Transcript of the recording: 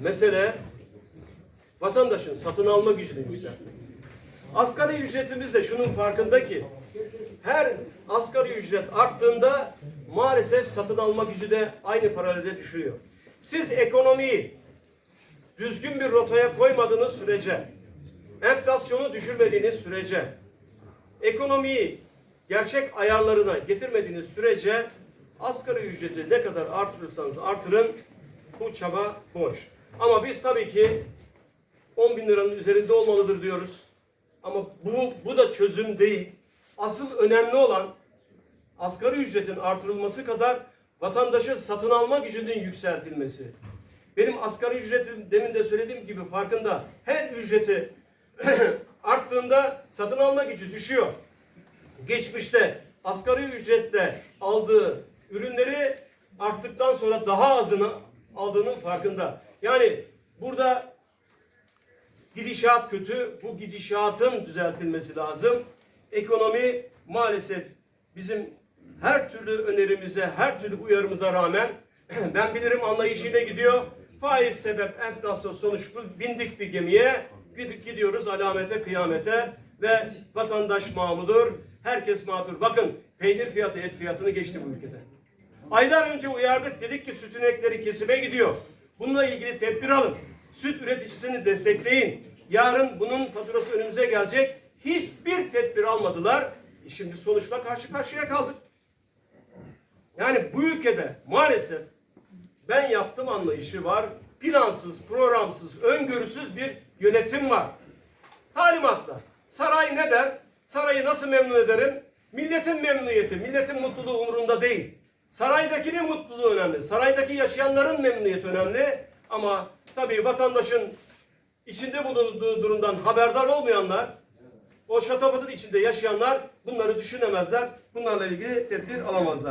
mesele vatandaşın satın alma gücünü yükseltmek. Asgari ücretimiz de şunun farkında ki her asgari ücret arttığında maalesef satın alma gücü de aynı paralelde düşüyor. Siz ekonomiyi düzgün bir rotaya koymadığınız sürece, enflasyonu düşürmediğiniz sürece, ekonomiyi gerçek ayarlarına getirmediğiniz sürece asgari ücreti ne kadar artırırsanız artırın bu çaba boş. Ama biz tabii ki 10 bin liranın üzerinde olmalıdır diyoruz. Ama bu, bu da çözüm değil. Asıl önemli olan asgari ücretin artırılması kadar vatandaşın satın alma gücünün yükseltilmesi. Benim asgari ücretim demin de söylediğim gibi farkında her ücreti arttığında satın alma gücü düşüyor. Geçmişte asgari ücretle aldığı ürünleri arttıktan sonra daha azını aldığının farkında. Yani burada gidişat kötü. Bu gidişatın düzeltilmesi lazım. Ekonomi maalesef bizim her türlü önerimize, her türlü uyarımıza rağmen ben bilirim anlayışıyla gidiyor. Faiz sebep enflasyon sonuç bindik bir gemiye gid- gidiyoruz alamete kıyamete ve vatandaş mağmudur. Herkes mağdur. Bakın peynir fiyatı et fiyatını geçti bu ülkede. Aylar önce uyardık dedik ki süt inekleri kesime gidiyor. Bununla ilgili tedbir alın. Süt üreticisini destekleyin. Yarın bunun faturası önümüze gelecek. Hiçbir tedbir almadılar. E Şimdi sonuçla karşı karşıya kaldık. Yani bu ülkede maalesef ben yaptım anlayışı var. Plansız, programsız, öngörüsüz bir yönetim var. Talimatlar. Saray ne der? Sarayı nasıl memnun ederim? Milletin memnuniyeti, milletin mutluluğu umurunda değil. Saraydakinin mutluluğu önemli. Saraydaki yaşayanların memnuniyeti önemli. Ama tabii vatandaşın içinde bulunduğu durumdan haberdar olmayanlar, o şatafatın içinde yaşayanlar bunları düşünemezler. Bunlarla ilgili tedbir alamazlar.